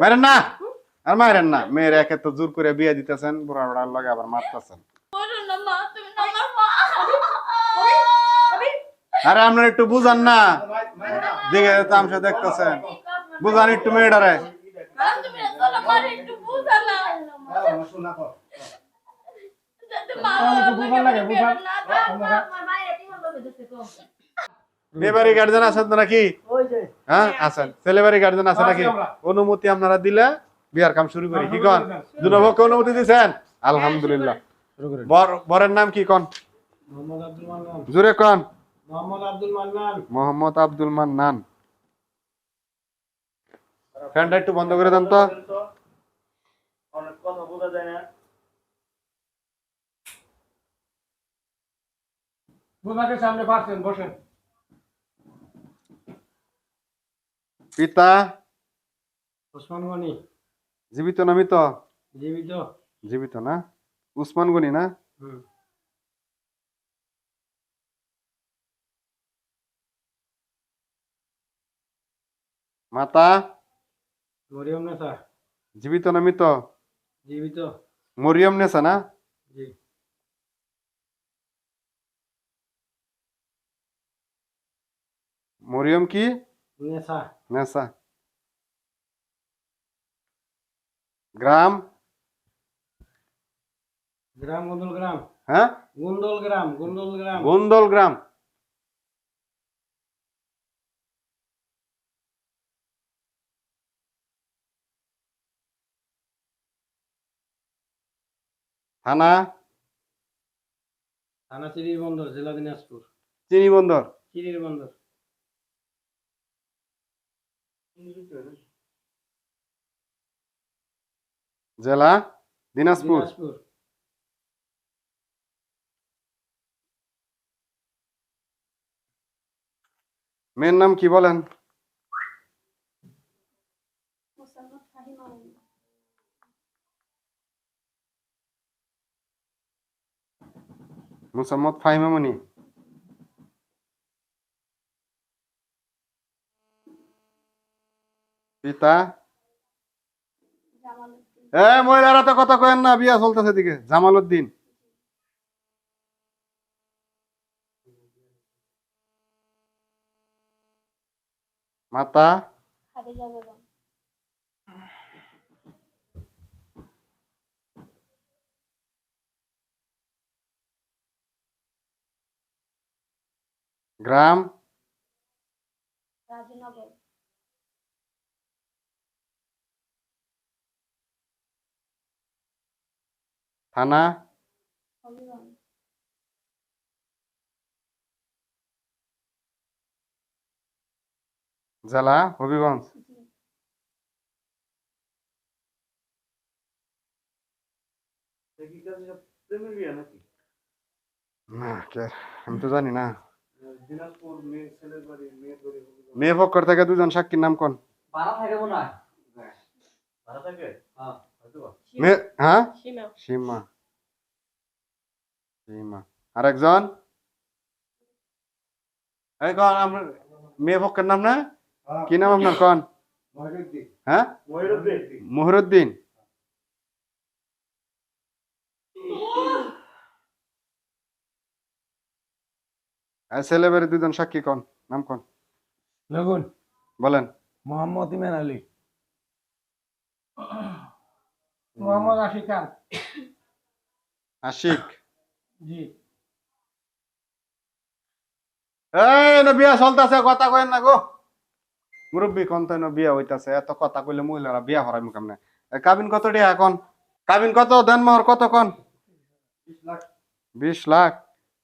মারেন না আর মারেন না মেয়ের একে তো জোর করে বিয়ে দিতেছেন বুড়া বুড়ার লগে আবার মারতেছেন। আরে আপনার একটু বুঝান না। দিকে তামসা দেখতেছেন। বুঝান একটু মেয়েটারে। বুঝান লাগে, বুঝান। না দাও মেয়ে বাড়ি গার্জেন আছেন তো নাকি? হ্যাঁ আছেন। ছেলে বাড়ি গার্জেন আছে নাকি? অনুমতি আপনারা দিলে বিয়ার কাম শুরু করি। কি কন? দুনবকে অনুমতি দিছেন? আলহামদুলিল্লাহ। বর- বরের নাম কি কন? জুরে কন। মোহাম্মদ আব্দুল মান্নান। ফ্যানটা একটু বন্ধ করে দেন তো। সামনে বসেন। পিতা? ওসমান গনি। জীবিত না মৃত? জীবিত। জীবিত না? উসমান গনি না? মাতা? মরিয়ম নেতা জীবিত না মৃত? জীবিত। মরিয়ম নেসা না? জি। মরিয়ম কি? নেশা নেসা গ্রাম গ্রাম গুন্দল গ্রাম হ্যাঁ গুন্দল গ্রাম গুন্দল গ্রাম গোন্দল গ্রাম থানা? থানা চিরির বন্দর জেলা দিনাজপুর। চিনি বন্দর। চিরির বন্দর। জেলা? দিনাজপুর। মেয়ের নাম কি বলেন? মুসাম্মদ ফাহিমামনি পিতা? এ মহিলারা তো কথা কয়েন না বিয়া চলতেছে দিকে জামাল উদ্দিন মাতা? গ্রাম রাজনগর থানা? জেলা? হবিগঞ্জ? জি প্রেমের বিয়ে নাকি না কে আমি তো জানি না। দিনাজপুর মেয়ে পক্ষর থেকে দুজন সাক্ষীর নাম কোন? ভাড়া থাকে মনে হয়। ভাড়া থাকে? হ্যাঁ। হ্যাঁ? সীমা। সীমা। সীমা। আরেকজন? এই কন আপনার মেয়ে পক্ষের নাম না? কি নাম আপনার কন? হ্যাঁ? মহিরুদ্দিন। মহিরুদ্দিন। ছেলেবেড়ে দুজন সাক্ষী কন নাম কন? লগুন বলেন। মোহাম্মদ ইমান আলী। মোহাম্মদ আশিক খান আশিক। জি। এই না বিয়া চলতেছে কথা কয়েন না গো। মুরব্বী কোন তাই বিয়া হইতাছে এত কথা কইলে মহিলারা বিয়া হরাই মুখাম না কাবিন কত টাকা এখন? কাবিন কত? দেন মোহর কত কন বিশ লাখ।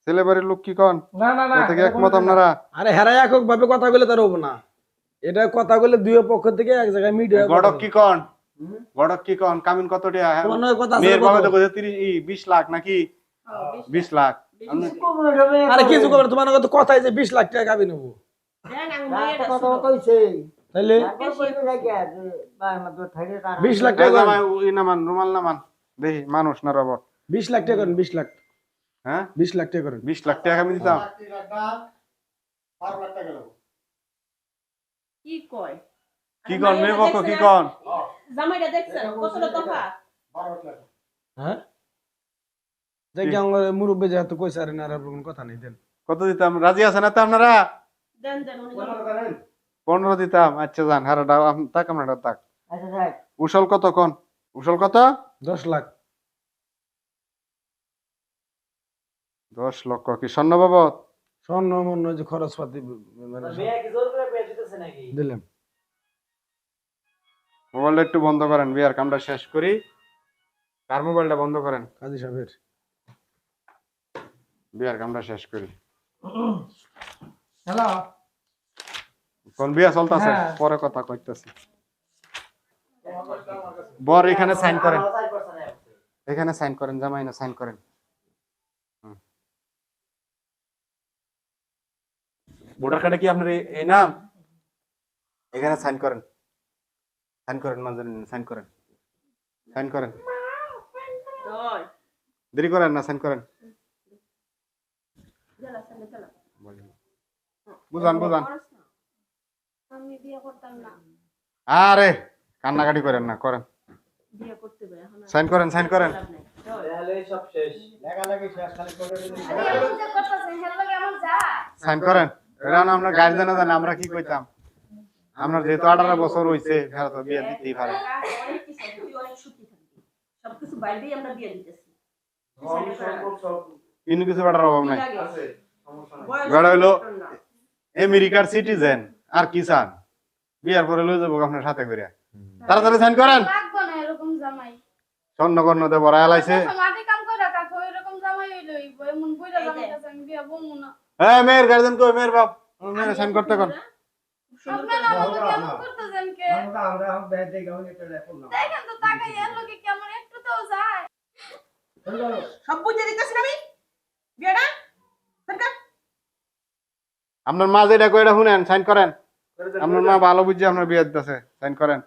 ছেলে বাড়ির লোক কি কন? না না না থেকে একমত আপনারা? আরে হেরাই একক ভাবে কথা বলে তার হব না। এটা কথা বলে দুই পক্ষ থেকে এক জায়গায় মিডিয়া গড়ক কি কন? গড়ক কি কন? কাবিন কত টাকা? হ্যাঁ? কথা মেয়ের বাবা তো কইছে তিরিশ ই বিশ লাখ নাকি? বিশ লাখ। আপনি- আরে কিছু তোমার তো কথাই যে বিশ লাখ টাকা গাবি নেব। তাইলে? বিশ লাখ এই টাকা নামান রুমাল নামান। দেখি মানুষ না রবট। বিশ লাখ টাকা করেন বিশ লাখ। হ্যাঁ? বিশ লাখ টাকা করেন। বিশ লাখ টাকা আমি দিতাম। লাখ টাকা কি কয়? কি কন মেয়ে পক্ষ কি কন? জামাইটা দেখছেন কতটা তফাৎ? হ্যাঁ? দেখি আমার মুরব্বী যেহেতু কইছে আর না আর কোনো কথা নেই দেন। কত দিতাম? রাজি আছেন না তো আপনারা? দেন দেন উনি জামাই- পনেরো দিতাম। আচ্ছা যান হারাটা তাক আমরা তাক উসল কত কোন? উসল কত? দশ লাখ। দশ লক্ষ কি? স্বর্ণ বাবদ? স্বর্ণ মন্য যে খরচ পাতি মানে দিলাম। মোবাইলটা একটু বন্ধ করেন বিয়ার কামটা শেষ করি। কার মোবাইলটা বন্ধ করেন? কাজী সাহেবের। বিয়ার কামটা শেষ করি। হ্যালো? কোন বিয়া চলতেছে? হ্যাঁ। পরে কথা কইতেছি। বর এখানে সাইন করেন। এখানে সাইন করেন জামাই না সাইন করেন। হুম। ভোটার কার্ডে কি আপনার এই নাম? এখানে সাইন করেন। সাইন করেন মাঝে সাইন করেন। সাইন করেন। দেরি করেন না সাইন করেন। বুঝান বুঝান। আমি বিয়ে করতাম না। আরে কান্নাকাটি করেন না করেন। সাইন করেন সাইন করেন। সাইন করেন। এটা না আমরা গার্জেনে জানে আমরা কি কইতাম? আমরা যেহেতু আঠারো বছর হইছে ফেরত বিয়ে দিতেই পারে। কিন্তু কিছু অভাব নাই। বেড়া হইল আমেরিকার সিটিজেন আর কি চান বিয়ার পরে লই যাব আপনার সাথে করে তাড়াতাড়ি সাইন করেন। লাগবো না এরকম স্বর্ণকর্ণতে বড় এলাইছে মাটি কাম করে কাকু এরকম জামাই হইল এমন বইরা জামাই কাছে আমি বিয়ে বলব না। হ্যাঁ মেয়ের গার্জেন কই মেয়ের বাপ। মেয়ের সাইন করতে কোন আপনারা মা যেটা কইটা শুনেন সাইন করেন। আপনার মা ভালো বুঝছে আপনার বিয়ে দিতেছে সাইন করেন।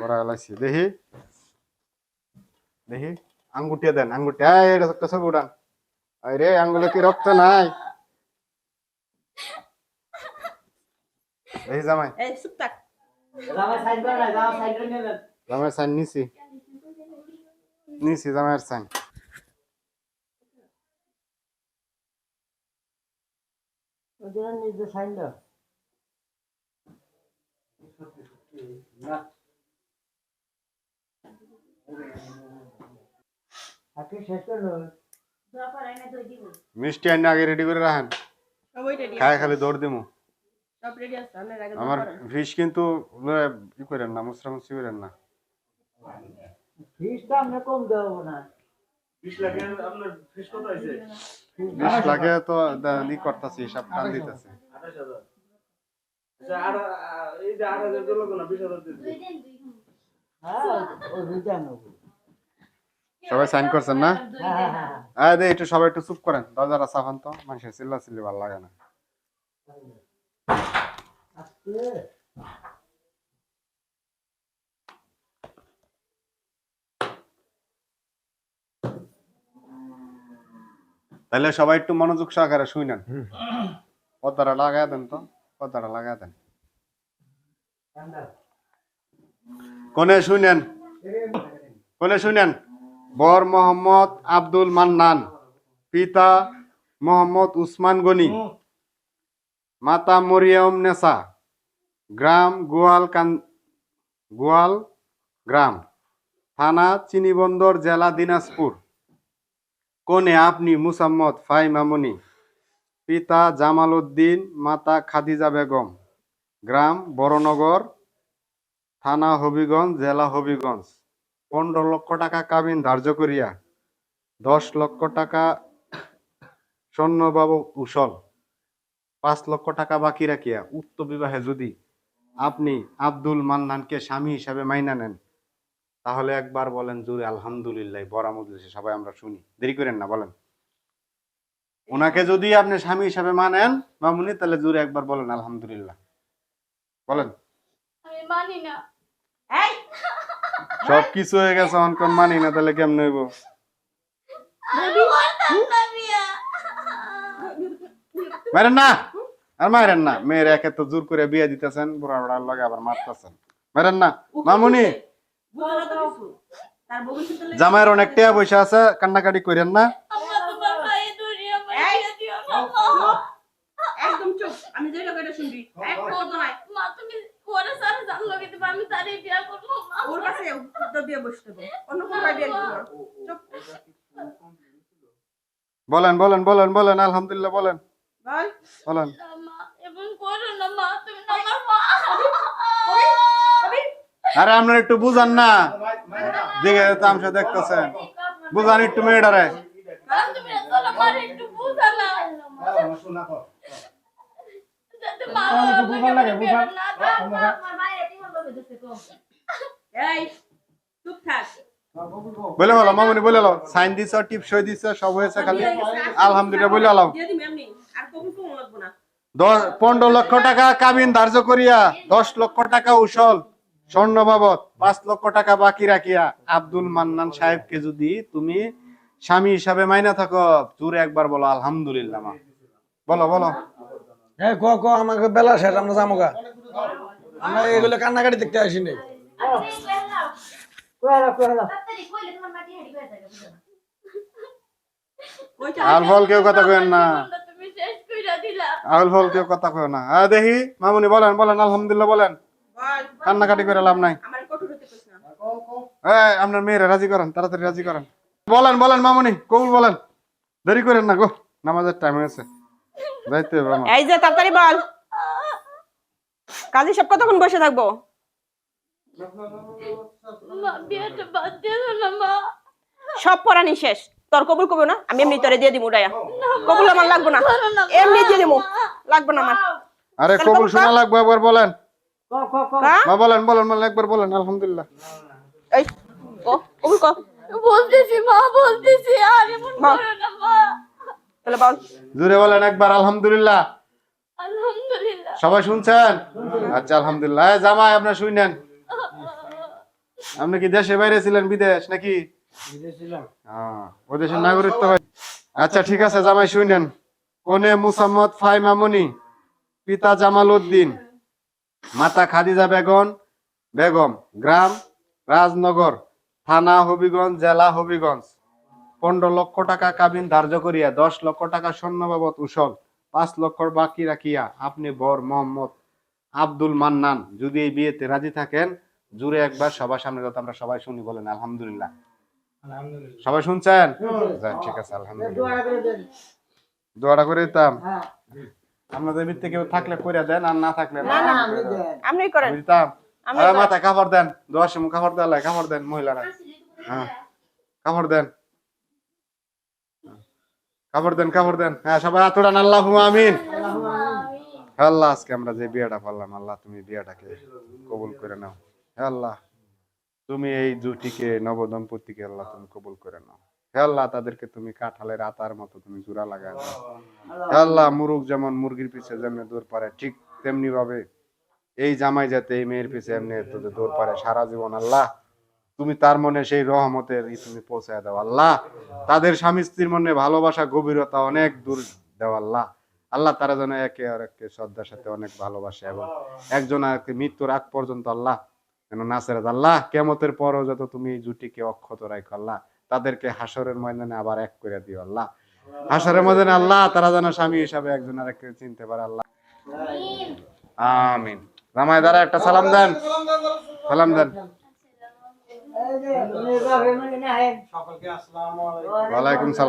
বড় এলাইছি দেখি। দেখি আঙ্গুটিয়া দেন আঙ্গুটিয়া এটা একটা ছবি উঠান আরে আঙ্গুলে কি রক্ত নাই। দেখি জামাই। এই চুপ থাক। জামাইয়ের সাইন নিছি। নিছি জামাইয়ের সাইন দরকার হয় না দই দিব মিষ্টি আইনে আগে রেডি করে রাখেন। খায় খালি দৌড় দিমু। সব রেডি আছে আমরা আগে আমার দরকার ফিস কিন্তু ই করেন না মুসরা মুসরি করেন না। বিশ লাখে তো ই করতেছি হিসাব টান দিতেছে। আট হাজার। সবাই সাইন করছেন না? আয় দে একটু সবাই একটু চুপ করেন। দরজাটা সাফান তো। মানুষের চিল্লা চিল্লি ভালো লাগে না। তাহলে সবাই একটু মনোযোগ সহকারে শুনেন। পর্দাটা লাগায় দেন তো। পর্দাটা লাগায় দেন। কোনে শুনেন? কোনে শুনেন? বর মোহাম্মদ আব্দুল মান্নান, পিতা মোহাম্মদ উসমান গনি, মাতা মরিয়ম নেসা গ্রাম গোয়াল কান, গোয়াল গ্রাম, থানা চিনিবন্দর জেলা দিনাজপুর। কোনে আপনি মুসাম্মদ ফাই মামুনি পিতা জামাল উদ্দিন, মাতা খাদিজা বেগম, গ্রাম বড়নগর, থানা হবিগঞ্জ, জেলা হবিগঞ্জ। পনেরো লক্ষ টাকা কাবিন ধার্য করিয়া দশ লক্ষ টাকা স্বর্ণবাবু উসল পাঁচ লক্ষ টাকা বাকি রাখিয়া উক্ত বিবাহে যদি আপনি আব্দুল মান্নানকে স্বামী হিসাবে মাইনা নেন তাহলে একবার বলেন জুড়ে আলহামদুলিল্লাহ বড় মজলিসে সবাই আমরা শুনি। দেরি করেন না বলেন। ওনাকে যদি আপনি স্বামী হিসাবে মানেন মামুনি তাহলে জুড়ে একবার বলেন আলহামদুলিল্লাহ। বলেন। আমি মানি না। এই! সব কিছু হয়ে গেছে অনকন মানি না তাহলে কেমন হইব? মারেন না আর মারেন না। মেয়ের একে তো জোর করে বিয়ে দিতেছেন বুড়া বুড়ার লগে আবার মারতেছেন। মারেন না মামুনি। জামাইয়ের অনেক টেয়া পয়সা আছে কান্নাকাটি করেন না এই, একদম চুপ আমি যেটা কইটা শুনবি এক কথা নাই মা তুমি ওরে সারা জানলো কিন্তু আমি তারে বিয়া করব মা ওর কাছে বসতে অন্য কোন। চুপ। বলেন বলেন বলেন বলেন আলহামদুলিল্লাহ বলেন। বল। বলেন। মা করো না মা তুমি আমার মা। আরে আপনার একটু বুঝান না। দেখে তামসা দেখতেছেন। বুঝান একটু মেয়েটারে। মা, তুমি একটু বুঝা না। শোনা কর যাতে মা তাহলে একটু বুঝা লাগে, বুঝা। এই চুপ থাক। বলে বলো মামুনি বলে লো সাইন দিছ টিপ সই দিছ সব হয়েছে খালি। আলহামদুলিল্লাহ বলে না। দশ পনেরো লক্ষ টাকা কাবিন ধার্য করিয়া দশ লক্ষ টাকা উসল স্বর্ণ বাবদ পাঁচ লক্ষ টাকা বাকি রাখিয়া। আব্দুল মান্নান সাহেবকে যদি তুমি স্বামী হিসাবে মাইনা থাকো জোরে একবার বলো আলহামদুলিল্লাহ মা। বলো বলো। হ্যাঁ ক ক আমাকে বেলা শেষ আমরা গা আমরা এগুলো কান্নাকাটি দেখতে আসি দেখি, মামুনি, বলেন বলেন, আলহামদুলিল্লাহ, বলেন। বল কান্নাকাটি করে লাভ নাই। আপনার মেয়েরা রাজি করেন, তাড়াতাড়ি রাজি করেন। বলেন বলেন, মামুনি, কবুল বলেন। দেরি করেন না, গো, নামাজের টাইম হয়েছে এই যে, তাড়াতাড়ি বল। কাজী সব কতক্ষণ বসে থাকব মা বিয়েটা বাদ দিও না মা সব পড়ানি শেষ। তোর কবুল কবো না? আমি এমনি তোরে দিয়ে দিমু ডাইয়া কবুল আমার লাগবো না। এমনি দিয়ে দিমু। লাগবো না আমার। আরে কবুল শোনা লাগবে একবার বলেন। ক ক ক। কা? মা বলেন বলেন বলেন একবার বলেন আলহামদুলিল্লাহ। এই ও কবুল কর। বলতেছি মা বলতেছি আর এমন করো না মা। তাহলে বল। জুড়ে বলেন একবার আলহামদুলিল্লাহ। আলহামদুলিল্লাহ। সবাই শুনছেন? আচ্ছা আলহামদুলিল্লাহ। জামাই আপনার শুনেন আপনি কি দেশে বাইরে ছিলেন বিদেশ নাকি? ওই দেশের নাগরিকত্ব হয়। আচ্ছা ঠিক আছে জামাই শুনেন। কোনে মুসাম্মদ ফাই মামুনি পিতা জামাল উদ্দিন মাতা খাদিজা বেগম বেগম গ্রাম রাজনগর থানা হবিগঞ্জ জেলা হবিগঞ্জ। পনেরো লক্ষ টাকা কাবিন ধার্য করিয়া দশ লক্ষ টাকা স্বর্ণ বাবদ উসল পাঁচ লক্ষ বাকি রাখিয়া আপনি বর মোহাম্মদ আব্দুল মান্নান যদি এই বিয়েতে রাজি থাকেন জুড়ে একবার সবার সামনে যাতে আমরা সবাই শুনি বলেন আলহামদুলিল্লাহ। আলহামদুলিল্লাহ। সবাই শুনছেন? ঠিক আছে আলহামদুলিল্লাহ। করে দোয়াটা করে দিতাম। হ্যাঁ। আপনাদের ভিত্তি কেউ থাকলে করে দেন আর না থাকলে না। না আমি দেন। আপনি করেন। দিতাম। আমি মাথায় কাপড় দেন। দোয়ার সময় কাপড় দেওয়া কাপড় দেন মহিলারা। হ্যাঁ। কাপড় দেন। কাপড় দেন কাপড় দেন। হ্যাঁ সবাই আতড়ান আল্লাহ আমিন। আল্লাহ আজকে আমরা যে বিয়েটা পারলাম আল্লাহ তুমি বিয়েটাকে কবুল করে নাও। আল্লাহ, তুমি এই জুটিকে নবদম্পতিকে আল্লাহ তুমি কবুল করে নাও। হে আল্লাহ, তাদেরকে তুমি কাঁঠালের আতার মতো তুমি জোড়া হে আল্লাহ যেমন মুরগির পিছে দৌড় পারে, ঠিক তেমনি ভাবে এই জামাই যাতে এই মেয়ের পিছে এমনি দৌড় পারে, সারা জীবন আল্লাহ, তুমি তার মনে সেই রহমতের তুমি পৌঁছায় দাও। আল্লাহ, তাদের স্বামী স্ত্রীর মনে ভালোবাসা, গভীরতা অনেক দূর দেও আল্লাহ। আল্লাহ তারা যেন একে আর একে শ্রদ্ধার সাথে অনেক ভালোবাসে এবং একজন আরেককে মৃত্যুর আগ পর্যন্ত আল্লাহ যেন নাসের আল্লাহ কেমতের পরও যত তুমি এই জুটিকে অক্ষত রাখো আল্লাহ তাদেরকে হাসরের ময়দানে আবার এক করে দিও আল্লাহ হাসরের ময়দানে আল্লাহ তারা যেন স্বামী হিসাবে একজন আরেককে চিনতে পারে আল্লাহ আমিন রামায় দ্বারা একটা সালাম দেন সালাম দেন মেনে ওয়ালাইকুম সালাম